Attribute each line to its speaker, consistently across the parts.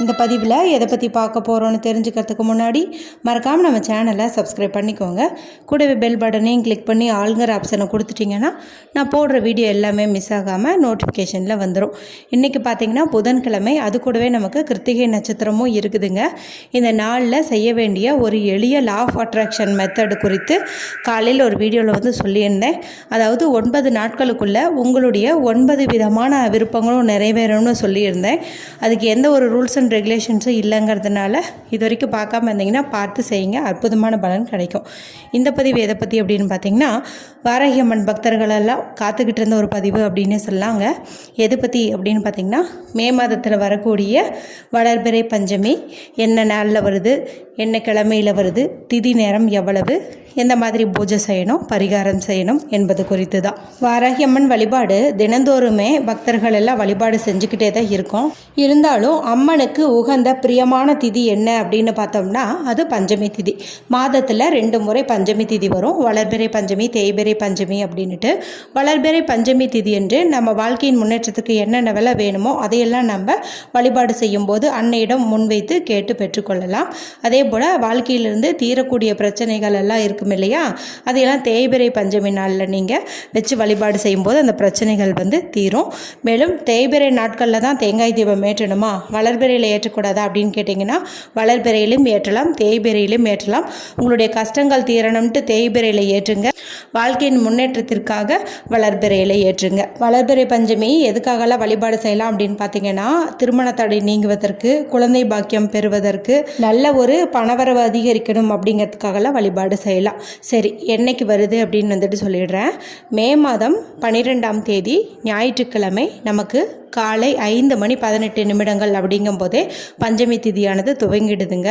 Speaker 1: இந்த பதிவில் எதை பற்றி பார்க்க போகிறோன்னு தெரிஞ்சுக்கிறதுக்கு முன்னாடி மறக்காமல் நம்ம சேனலை சப்ஸ்கிரைப் பண்ணிக்கோங்க. கூடவே பெல் பட்டனையும் கிளிக் பண்ணி ஆளுங்கிற ஆப்ஷனை கொடுத்துட்டிங்கன்னா நான் போடுற வீடியோ எல்லாமே மிஸ் ஆகாமல் நோட்டிஃபிகேஷனில் வந்துடும் இன்றைக்கி பார்த்தீங்கன்னா புதன்கிழமை அது கூடவே நமக்கு கிருத்திகை நட்சத்திரமும் இருக்குதுங்க. இந்த நாளில் செய்ய வேண்டிய ஒரு எளிய லா ஆஃப் அட்ராக்ஷன் மெத்தடு குறித்து காலையில் ஒரு வீடியோவில் வந்து சொல்லியிருந்தேன். அதாவது ஒன்பது நாட்களுக்குள்ளே உங்களுடைய ஒன்பது விதமான விருப்பங்களும் நிறைவேறணும்னு சொல்லியிருந்தேன். அதுக்கு எந்த ஒரு ரூல்ஸும் அண்ட் ரெகுலேஷன்ஸும் இல்லைங்கிறதுனால இது வரைக்கும் பார்க்காம இருந்தீங்கன்னா பார்த்து செய்யுங்க. அற்புதமான பலன் கிடைக்கும். இந்த பதிவு எதை பற்றி அப்படின்னு பார்த்தீங்கன்னா வாராகி அம்மன் பக்தர்கள் எல்லாம் காத்துக்கிட்டு இருந்த ஒரு பதிவு அப்படின்னு சொல்லாங்க எது பற்றி அப்படின்னு பார்த்தீங்கன்னா மே மாதத்தில் வரக்கூடிய வளர்பிறை பஞ்சமி என்ன நாளில் வருது என்ன கிழமையில் வருது திதி நேரம் எவ்வளவு எந்த மாதிரி பூஜை செய்யணும் பரிகாரம் செய்யணும் என்பது குறித்து தான் வாராகி அம்மன் வழிபாடு தினந்தோறுமே பக்தர்கள் எல்லாம் வழிபாடு செஞ்சுக்கிட்டே தான் இருக்கும். இருந்தாலும் அம்மனுக்கு உகந்த பிரியமான திதி என்ன அப்படின்னு பார்த்தோம்னா அது பஞ்சமி திதி. மாதத்தில் ரெண்டு முறை பஞ்சமி திதி வரும். வளர்பிறை பஞ்சமி தேய்பிறை பஞ்சமி அப்படின்ட்டு வளர்பிறை பஞ்சமி திதி என்று நம்ம வாழ்க்கையின் முன்னேற்றத்துக்கு என்னென்ன விலை வேணுமோ அதையெல்லாம் நம்ம வழிபாடு செய்யும்போது அன்னையிடம் முன்வைத்து கேட்டு பெற்றுக்கொள்ளலாம். அதே போல் வாழ்க்கையிலிருந்து தீரக்கூடிய பிரச்சனைகள் எல்லாம் இருக்கும் இல்லையா? அதையெல்லாம் தேய்பிறை பஞ்சமி நாளில் நீங்கள் வச்சு வழிபாடு செய்யும்போது அந்த பிரச்சனைகள் வந்து தீரும். மேலும் தேய்பிறை நாட்களில் தான் தேங்காய் தீபம் ஏற்றணுமா? பிறையில் ஏற்றக்கூடாதா அப்படின்னு கேட்டிங்கன்னா வளர்பிறையிலும் ஏற்றலாம் தேய்பிறையிலும் ஏற்றலாம். உங்களுடைய கஷ்டங்கள் தீரணும்ட்டு தேய்பிறையில் ஏற்றுங்க. வாழ்க்கையின் முன்னேற்றத்திற்காக வளர்பிறையில் ஏற்றுங்க. வளர்பிறை பஞ்சமி எதுக்காகலாம் வழிபாடு செய்யலாம் அப்படின்னு பார்த்தீங்கன்னா திருமண தடை நீங்குவதற்கு குழந்தை பாக்கியம் பெறுவதற்கு நல்ல ஒரு பணவரவு அதிகரிக்கணும் அப்படிங்கிறதுக்காகலாம் வழிபாடு செய்யலாம். சரி என்னைக்கு வருது அப்படின்னு வந்துட்டு சொல்லிடுறேன். மே மாதம் பன்னிரெண்டாம் தேதி ஞாயிற்றுக்கிழமை நமக்கு காலை ஐந்து மணி பதினெட்டு நிமிடங்கள் அப்படிங்கும்போதே பஞ்சமி திதியானது துவங்கிடுதுங்க.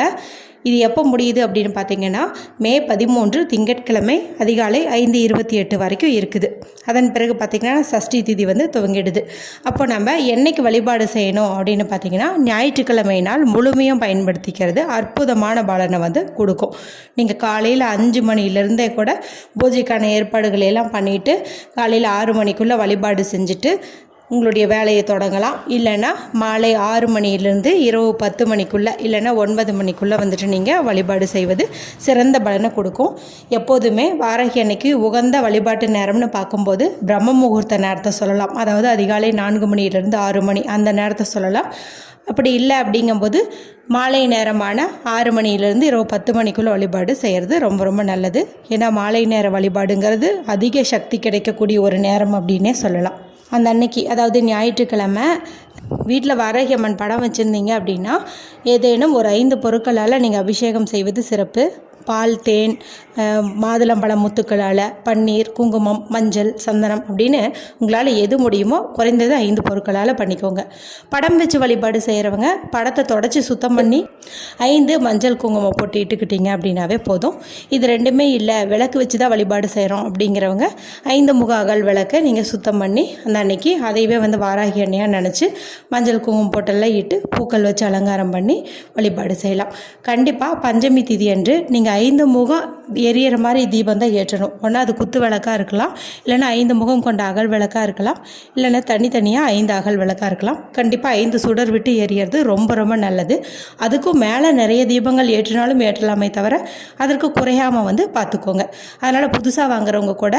Speaker 1: இது எப்போ முடியுது அப்படின்னு பார்த்தீங்கன்னா மே பதிமூன்று திங்கட்கிழமை அதிகாலை ஐந்து இருபத்தி எட்டு வரைக்கும் இருக்குது. அதன் பிறகு பார்த்திங்கன்னா சஷ்டி திதி வந்து துவங்கிடுது. அப்போ நம்ம என்னைக்கு வழிபாடு செய்யணும் அப்படின்னு பார்த்தீங்கன்னா ஞாயிற்றுக்கிழமை நாள் முழுமையும் பயன்படுத்திக்கிறது அற்புதமான பலனை வந்து கொடுக்கும். நீங்கள் காலையில் அஞ்சு மணிலேருந்தே கூட பூஜைக்கான ஏற்பாடுகளை எல்லாம் பண்ணிவிட்டு காலையில் ஆறு மணிக்குள்ளே வழிபாடு செஞ்சுட்டு உங்களுடைய வேலையை தொடங்கலாம். இல்லைன்னா மாலை ஆறு மணியிலேருந்து இரவு பத்து மணிக்குள்ளே இல்லைன்னா ஒன்பது மணிக்குள்ளே வந்துட்டு நீங்கள் வழிபாடு செய்வது சிறந்த பலனை கொடுக்கும். எப்போதுமே வாரகி அன்னைக்கு உகந்த வழிபாட்டு நேரம்னு பார்க்கும்போது பிரம்ம முகூர்த்த நேரத்தை சொல்லலாம். அதாவது அதிகாலை நான்கு மணியிலிருந்து ஆறு மணி அந்த நேரத்தை சொல்லலாம். அப்படி இல்லை அப்படிங்கும்போது மாலை நேரமான ஆறு மணியிலேருந்து இரவு பத்து மணிக்குள்ளே வழிபாடு செய்கிறது ரொம்ப ரொம்ப நல்லது. ஏன்னா மாலை நேர வழிபாடுங்கிறது அதிக சக்தி கிடைக்கக்கூடிய ஒரு நேரம் அப்படின்னே சொல்லலாம். அந்த அன்னைக்கு அதாவது ஞாயிற்றுக்கிழமை வீட்டில் வாராகி படம் வச்சுருந்தீங்க அப்படின்னா ஏதேனும் ஒரு ஐந்து பொருட்களால் நீங்கள் அபிஷேகம் செய்வது சிறப்பு. பால் தேன் மாதுளம்பழம் முத்துக்களால் பன்னீர் குங்குமம் மஞ்சள் சந்தனம் அப்படின்னு உங்களால் எது முடியுமோ குறைந்தது ஐந்து பொருட்களால் பண்ணிக்கோங்க. படம் வச்சு வழிபாடு செய்கிறவங்க படத்தை தொடச்சி சுத்தம் பண்ணி ஐந்து மஞ்சள் குங்குமம் போட்டு இட்டுக்கிட்டீங்க அப்படின்னாவே போதும். இது ரெண்டுமே இல்லை விளக்கு வச்சு தான் வழிபாடு செய்கிறோம் அப்படிங்கிறவங்க ஐந்து முக அகல் விளக்கை நீங்கள் சுத்தம் பண்ணி அந்த அன்னைக்கு அதையவே வந்து வாராகி எண்ணெயாக நினச்சி மஞ்சள் குங்குமம் போட்டெல்லாம் இட்டு பூக்கள் வச்சு அலங்காரம் பண்ணி வழிபாடு செய்யலாம். கண்டிப்பாக பஞ்சமி திதி அன்று நீங்கள் ஐந்து முகம் எரியற மாதிரி தீபம் தான் ஏற்றணும். ஒன்றா அது குத்து விளக்காக இருக்கலாம். இல்லைன்னா ஐந்து முகம் கொண்ட அகல் விளக்காக இருக்கலாம். இல்லைன்னா தனித்தனியாக ஐந்து அகல் விளக்காக இருக்கலாம். கண்டிப்பாக ஐந்து சுடர் விட்டு எரியறது ரொம்ப ரொம்ப நல்லது. அதுக்கும் மேலே நிறைய தீபங்கள் ஏற்றினாலும் ஏற்றலாமே தவிர அதற்கு குறையாமல் வந்து பார்த்துக்கோங்க. அதனால் புதுசாக வாங்குறவங்க கூட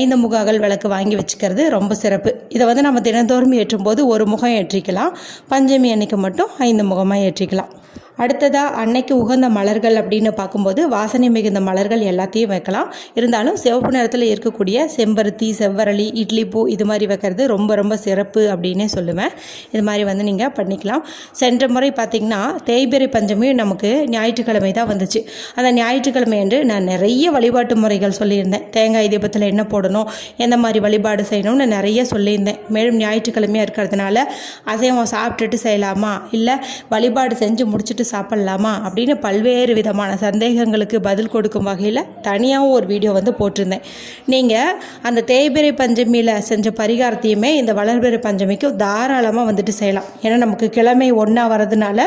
Speaker 1: ஐந்து முக அகல் விளக்கு வாங்கி வச்சுக்கிறது ரொம்ப சிறப்பு. இதை வந்து நம்ம தினந்தோறும் ஏற்றும்போது ஒரு முகம் ஏற்றிக்கலாம். பஞ்சமி அன்னைக்கு மட்டும் ஐந்து முகமாக ஏற்றிக்கலாம். அடுத்ததாக அன்னைக்கு உகந்த மலர்கள் அப்படின்னு பார்க்கும்போது வாசனை மிகுந்த மலர்கள் எல்லாத்தையும் வைக்கலாம். இருந்தாலும் சிவப்பு நிறத்தில் இருக்கக்கூடிய செம்பருத்தி செவ்வரளி இட்லி பூ இது மாதிரி வைக்கிறது ரொம்ப ரொம்ப சிறப்பு அப்படின்னே சொல்லுவேன். இது மாதிரி வந்து நீங்கள் பண்ணிக்கலாம். சென்ற முறை பார்த்திங்கன்னா தேய்பிறை பஞ்சமி நமக்கு ஞாயிற்றுக்கிழமை தான் வந்துச்சு. அந்த ஞாயிற்றுக்கிழமை என்று நான் நிறைய வழிபாட்டு முறைகள் சொல்லியிருந்தேன். தேங்காய் தீபத்தில் என்ன போடணும் எந்த மாதிரி வழிபாடு செய்யணும்னு நிறைய சொல்லியிருந்தேன். மேலும் ஞாயிற்றுக்கிழமையாக இருக்கிறதுனால அசைவம் சாப்பிட்டுட்டு செய்யலாமா? இல்லை வழிபாடு செஞ்சு முடிச்சுட்டு வச்சுட்டு சாப்பிட்லாமா அப்படின்னு பல்வேறு விதமான சந்தேகங்களுக்கு பதில் கொடுக்கும் வகையில் தனியாகவும் ஒரு வீடியோ வந்து போட்டிருந்தேன். நீங்கள் அந்த தேய்பிரை பஞ்சமியில் செஞ்ச பரிகாரத்தையுமே இந்த வளர்பிறை பஞ்சமிக்கு தாராளமாக வந்துட்டு செய்யலாம். ஏன்னா நமக்கு கிழமை ஒன்றா வரதுனால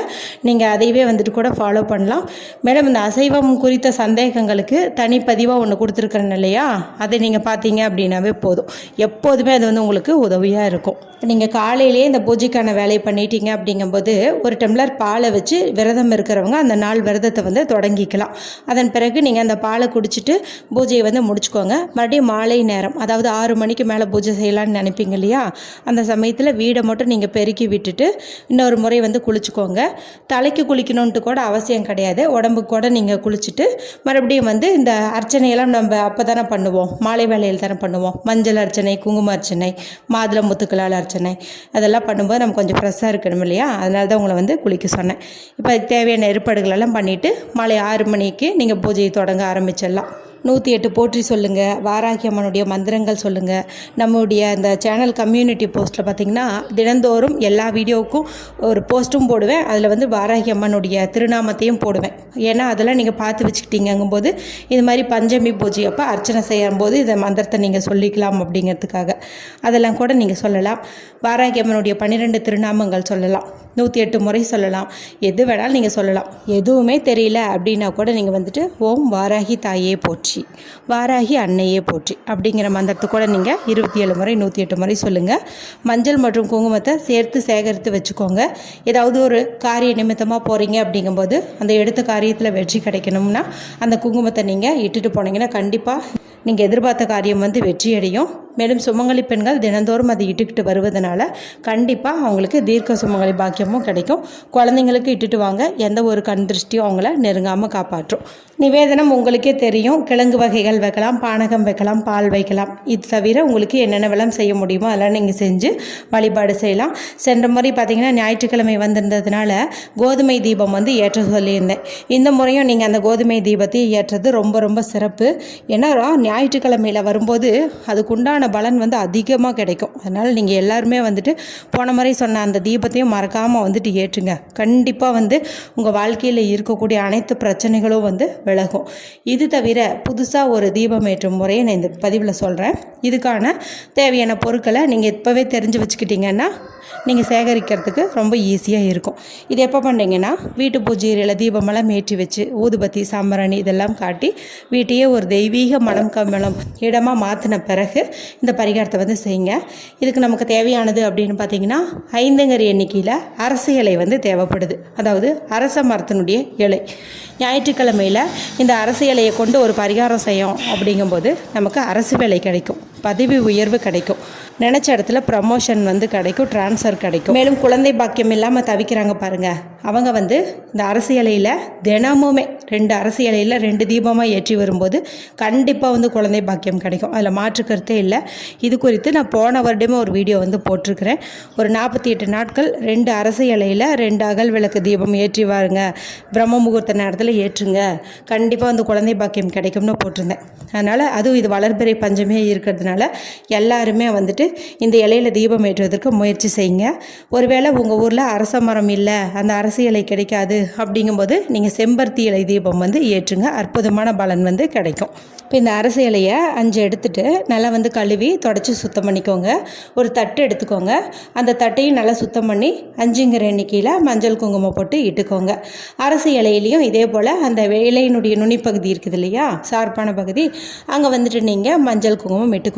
Speaker 1: நீங்கள் அதையவே வந்துட்டு கூட ஃபாலோ பண்ணலாம். மேடம் இந்த அசைவம் குறித்த சந்தேகங்களுக்கு தனிப்பதிவாக ஒன்று கொடுத்துருக்குறேன் இல்லையா? அதை நீங்கள் பார்த்தீங்க அப்படின்னாவே போதும். எப்போதுமே அது வந்து உங்களுக்கு உதவியாக இருக்கும். நீங்கள் காலையிலேயே இந்த பூஜைக்கான வேலையை பண்ணிட்டீங்க அப்படிங்கும்போது ஒரு டம்ளர் பாலை வச்சு விரதம் இருக்கிறவங்க அந்த நாள் விரதத்தை வந்து தொடங்கிக்கலாம். அதன் பிறகு நீங்கள் அந்த பாலை குடிச்சிட்டு பூஜையை வந்து முடிச்சுக்கோங்க. மறுபடியும் மாலை நேரம் அதாவது ஆறு மணிக்கு மேலே பூஜை செய்யலாம்னு நினைப்பீங்க இல்லையா? அந்த சமயத்தில் வீடை மட்டும் நீங்கள் பெருக்கி விட்டுட்டு இன்னொரு முறை வந்து குளிச்சுக்கோங்க. தலைக்கு குளிக்கணுன்ட்டு கூட அவசியம் கிடையாது. உடம்புக்கு கூட நீங்கள் குளிச்சுட்டு மறுபடியும் வந்து இந்த அர்ச்சனையெல்லாம் நம்ம அப்போ தானே பண்ணுவோம். மாலை வேலையில் தானே பண்ணுவோம். மஞ்சள் அர்ச்சனை குங்கும அர்ச்சனை மாதுளை முத்துக்களால் அர்ச்சனை அதெல்லாம் பண்ணும்போது நம்ம கொஞ்சம் ஃப்ரெஷ்ஷாக இருக்கணும் இல்லையா? அதனால தான் உங்களை வந்து குளிக்க சொன்னேன். இப்போ தேவையான ஏற்பாடுகள் எல்லாம் பண்ணிவிட்டு மாலை ஆறு மணிக்கு நீங்கள் பூஜையை தொடங்க ஆரம்பிச்சிடலாம். நூற்றி எட்டு போற்றி சொல்லுங்கள் வாராகி அம்மனுடைய மந்திரங்கள் சொல்லுங்கள் நம்முடைய இந்த சேனல் கம்யூனிட்டி போஸ்ட்டில் பார்த்திங்கன்னா தினந்தோறும் எல்லா வீடியோவுக்கும் ஒரு போஸ்ட்டும் போடுவேன். அதில் வந்து வாராகி அம்மனுடைய திருநாமத்தையும் போடுவேன். ஏன்னா அதெல்லாம் நீங்கள் பார்த்து வச்சுக்கிட்டீங்கும்போது இது மாதிரி பஞ்சமி பூஜை அப்போ அர்ச்சனை செய்யும்போது இந்த மந்திரத்தை நீங்கள் சொல்லிக்கலாம் அப்படிங்கிறதுக்காக. அதெல்லாம் கூட நீங்கள் சொல்லலாம். வாராகி அம்மனுடைய பன்னிரெண்டு திருநாமங்கள் சொல்லலாம். நூற்றி எட்டு முறை சொல்லலாம். எது வேணாலும் நீங்கள் சொல்லலாம். எதுவுமே தெரியல அப்படின்னா கூட நீங்கள் வந்துட்டு ஓம் வாராகி தாயே போற்றி வாராகி அன்னையே போற்றி அப்படிங்கிற மந்திரத்தை கூட நீங்கள் இருபத்தி ஏழு முறை நூற்றி எட்டு முறை சொல்லுங்கள் மஞ்சள் மற்றும் குங்குமத்தை சேர்த்து சேகரித்து வச்சுக்கோங்க. ஏதாவது ஒரு காரிய நிமித்தமாக போகிறீங்க அப்படிங்கும்போது அந்த எடுத்த காரியத்தில் வெற்றி கிடைக்கணும்னா அந்த குங்குமத்தை நீங்கள் இட்டுட்டு போனீங்கன்னா கண்டிப்பாக நீங்கள் எதிர்பார்த்த காரியம் வந்து வெற்றியடையும். மேலும் சுமங்கலி பெண்கள் தினந்தோறும் அதை இட்டுக்கிட்டு வருவதனால கண்டிப்பாக அவங்களுக்கு தீர்க்க சுமங்கலி பாக்கியமும் கிடைக்கும். குழந்தைங்களுக்கு இட்டுட்டு வாங்க. எந்த ஒரு கண் திருஷ்டியும் அவங்கள நெருங்காமல் காப்பாற்றும். நிவேதனம் உங்களுக்கே தெரியும். கிழங்கு வகைகள் வைக்கலாம் பானகம் வைக்கலாம் பால் வைக்கலாம். இது தவிர உங்களுக்கு என்னென்ன விளம் செய்ய முடியுமோ அதெல்லாம் நீங்கள் செஞ்சு வழிபாடு செய்யலாம். சென்ற முறை பார்த்தீங்கன்னா ஞாயிற்றுக்கிழமை வந்திருந்ததுனால கோதுமை தீபம் வந்து ஏற்ற சொல்லியிருந்தேன். இந்த முறையும் நீங்கள் அந்த கோதுமை தீபத்தை ஏற்றது ரொம்ப ரொம்ப சிறப்பு. ஏன்னா ஞாயிற்றுக்கிழமையில் வரும்போது அதுக்குண்டான பலன் வந்து அதிகமாக கிடைக்கும். அதனால் நீங்கள் எல்லாருமே வந்துட்டு போன முறை சொன்ன அந்த தீபத்தையும் மறக்காமல் வந்துட்டு ஏற்றுங்க. கண்டிப்பாக வந்து உங்கள் வாழ்க்கையில் இருக்கக்கூடிய அனைத்து பிரச்சனைகளும் வந்து விலகும். இது தவிர புதுசாக ஒரு தீபம் ஏற்றும் முறையை நான் இந்த பதிவில் சொல்கிறேன் இதுக்கான தேவையான பொருட்களை நீங்கள் இப்போவே தெரிஞ்சு வச்சுக்கிட்டிங்கன்னா நீங்கள் சேகரிக்கிறதுக்கு ரொம்ப ஈஸியாக இருக்கும். இது எப்போ பண்ணுறீங்கன்னா வீட்டு பூஜையில் தீபமெல்லாம் ஏற்றி வச்சு ஊதுபத்தி சாம்பரணி இதெல்லாம் காட்டி வீட்டையே ஒரு தெய்வீக மனம் கமலம் இடமாக மாற்றின பிறகு இந்த பரிகாரத்தை வந்து செய்யுங்க. இதுக்கு நமக்கு தேவையானது அப்படின்னு பார்த்தீங்கன்னா ஐந்துங்கிற எண்ணிக்கையில் அரசு இலை வந்து தேவைப்படுது. அதாவது அரச மரத்தினுடைய இலை. ஞாயிற்றுக்கிழமையில் இந்த அரசு இலையை கொண்டு ஒரு பரிகாரம் செய்யும் அப்படிங்கும்போது நமக்கு அரசு வேலை கிடைக்கும். பதவி உயர்வு கிடைக்கும். நினச்ச இடத்துல ப்ரமோஷன் வந்து கிடைக்கும் ட்ரான்ஸ்ஃபர் கிடைக்கும். மேலும் குழந்தை பாக்கியம் இல்லாமல் தவிக்கிறாங்க பாருங்கள் அவங்க வந்து இந்த அரசியலையில் தினமுமே ரெண்டு அரசியலையில் ரெண்டு தீபமாக ஏற்றி வரும்போது கண்டிப்பாக வந்து குழந்தை பாக்கியம் கிடைக்கும். அதில் மாற்றுக்கருத்தே இல்லை. இது குறித்து நான் போன வருடமே ஒரு வீடியோ வந்து போட்டிருக்கிறேன். ஒரு நாற்பத்தி எட்டு நாட்கள் ரெண்டு அரசியலையில் ரெண்டு அகல் விளக்கு தீபம் ஏற்றி வாருங்க. பிரம்ம முகூர்த்த நேரத்தில் ஏற்றுங்க. கண்டிப்பாக வந்து குழந்தை பாக்கியம் கிடைக்கும்னு போட்டிருந்தேன். அதனால் அதுவும் இது வளர்பிறை பஞ்சமே இருக்கிறதுனால எல்லாருமே வந்துட்டு இந்த இலையில தீபம் ஏற்றுவதற்கு முயற்சி செய்யுங்க. ஒருவேளை உங்கள் ஊரில் அரச மரம் இல்லை அந்த அரசு இலை கிடைக்காது அப்படிங்கும்போது நீங்கள் செம்பருத்தி இலை தீபம் வந்து ஏற்றுங்க. அற்புதமான பலன் வந்து கிடைக்கும். இப்போ இந்த அரசு இலையை அஞ்சு எடுத்துட்டு நல்லா வந்து கழுவி தொடச்சி சுத்தம் பண்ணிக்கோங்க. ஒரு தட்டு எடுத்துக்கோங்க. அந்த தட்டையும் நல்லா சுத்தம் பண்ணி அஞ்சுங்கிற எண்ணிக்கையில் மஞ்சள் குங்குமம் போட்டு இட்டுக்கோங்க. அரசு இலையிலையும் இதே போல் அந்த இலையினுடைய நுனிப்பகுதி இருக்குது இல்லையா? சார்பான பகுதி. அங்கே வந்துட்டு நீங்கள் மஞ்சள் குங்குமம் இட்டுக்கோங்க.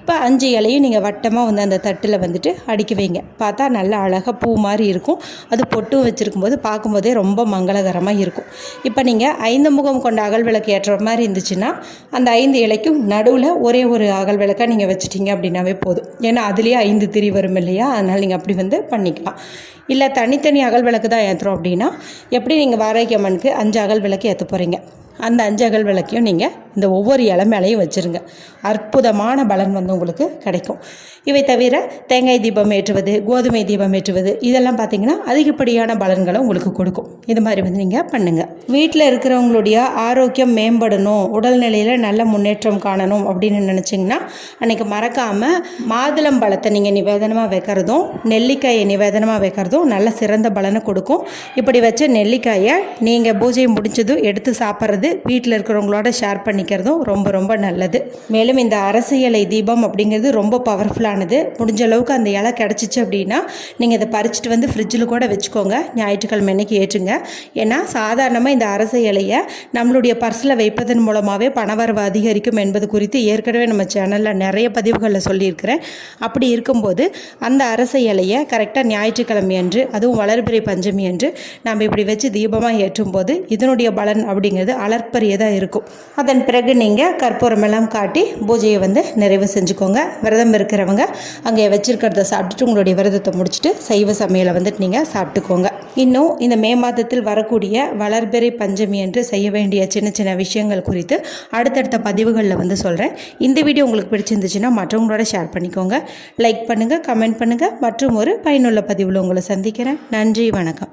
Speaker 1: இப்போ அஞ்சு இலையும் நீங்கள் வட்டமாக வந்து அந்த தட்டில் வந்துட்டு அடுக்கி வைங்க. பார்த்தா நல்லா அழகாக பூ மாதிரி இருக்கும். அது பொட்டும் வச்சுருக்கும் போது பார்க்கும்போதே ரொம்ப மங்களகரமாக இருக்கும். இப்போ நீங்கள் ஐந்து முகம் கொண்ட அகல் விளக்கு ஏற்றுற மாதிரி இருந்துச்சுன்னா அந்த ஐந்து இலைக்கும் நடுவில் ஒரே ஒரு அகல் விளக்காக நீங்கள் வச்சுட்டீங்க அப்படின்னாவே போதும். ஏன்னா அதுலேயே ஐந்து திரி வரும் இல்லையா? அதனால் நீங்கள் அப்படி வந்து பண்ணிக்கலாம். இல்லை தனித்தனி அகல் விளக்கு தான் ஏற்றுறோம் அப்படின்னா எப்படி நீங்கள் வாராகி அம்மனுக்கு அஞ்சு அகல் விளக்கு ஏற்ற போகிறீங்க அந்த அஞ்சகல் விளக்கையும் நீங்கள் இந்த ஒவ்வொரு இலை மேலேயும் வச்சுருங்க. அற்புதமான பலன் வந்து உங்களுக்கு கிடைக்கும். இவை தவிர தேங்காய் தீபம் ஏற்றுவது கோதுமை தீபம் ஏற்றுவது இதெல்லாம் பார்த்தீங்கன்னா அதிகப்படியான பலன்களை உங்களுக்கு கொடுக்கும். இது மாதிரி வந்து நீங்கள் பண்ணுங்கள் வீட்டில் இருக்கிறவங்களுடைய ஆரோக்கியம் மேம்படணும் உடல்நிலையில் நல்ல முன்னேற்றம் காணணும் அப்படின்னு நினச்சிங்கன்னா அன்றைக்கி மறக்காமல் மாதுளம் பழத்தை நீங்கள் நிவேதனமாக வைக்கிறதும் நெல்லிக்காயை நிவேதனமாக வைக்கிறதும் நல்ல சிறந்த பலனை கொடுக்கும். இப்படி வச்ச நெல்லிக்காயை நீங்கள் பூஜை முடிஞ்சதும் எடுத்து சாப்பிட்றது வீட்டில் இருக்கிறவங்களோட ஷேர் பண்ணிக்கிறதும் ரொம்ப ரொம்ப நல்லது. மேலும் இந்த அரசியலை தீபம் அப்படிங்கிறது ரொம்ப பவர்ஃபுல்லானது முடிஞ்ச அளவுக்கு அந்த இலை கிடச்சிச்சு அப்படின்னா நீங்கள் இதை பறிச்சுட்டு வந்து ஃப்ரிட்ஜில் கூட வச்சுக்கோங்க. ஞாயிற்றுக்கிழமை அன்னைக்கு ஏற்றுங்க. ஏன்னா சாதாரணமாக இந்த அரச இலையை நம்மளுடைய பர்ஸில் வைப்பதன் மூலமாகவே பணவரவு அதிகரிக்கும் என்பது குறித்து ஏற்கனவே நம்ம சேனலில் நிறைய பதிவுகளில் சொல்லியிருக்கிறேன். அப்படி இருக்கும்போது அந்த அரச இலையை கரெக்டாக ஞாயிற்றுக்கிழமை அன்று அதுவும் வளர்பிறை பஞ்சமி அன்று நம்ம இப்படி வச்சு தீபமாக ஏற்றும் போது இதனுடைய பலன் அப்படிங்கிறது அளற்பரியதாக இருக்கும். அதன் பிறகு நீங்கள் கற்பூரமெல்லாம் காட்டி பூஜையை வந்து நிறைவு செஞ்சுக்கோங்க. விரதம் இருக்கிறவங்க அங்கே வச்சிருக்கிறத சாப்பிட்டுட்டு உங்களுடைய விரதத்தை முடிச்சுட்டு சைவ சமையலை வந்துட்டு நீங்கள் சாப்பிட்டுக்கோங்க. இன்னும் இந்த மே மாதத்தில் வரக்கூடிய வளர்பெறை பஞ்சமி என்று செய்ய வேண்டிய சின்ன சின்ன விஷயங்கள் குறித்து அடுத்தடுத்த பதிவுகளில் வந்து சொல்கிறேன் இந்த வீடியோ உங்களுக்கு பிடிச்சிருந்துச்சுன்னா மற்றவங்களோட ஷேர் பண்ணிக்கோங்க. லைக் பண்ணுங்கள் கமெண்ட் பண்ணுங்கள் மற்றும் ஒரு பயனுள்ள பதிவில் உங்களை சந்திக்கிறேன். நன்றி வணக்கம்.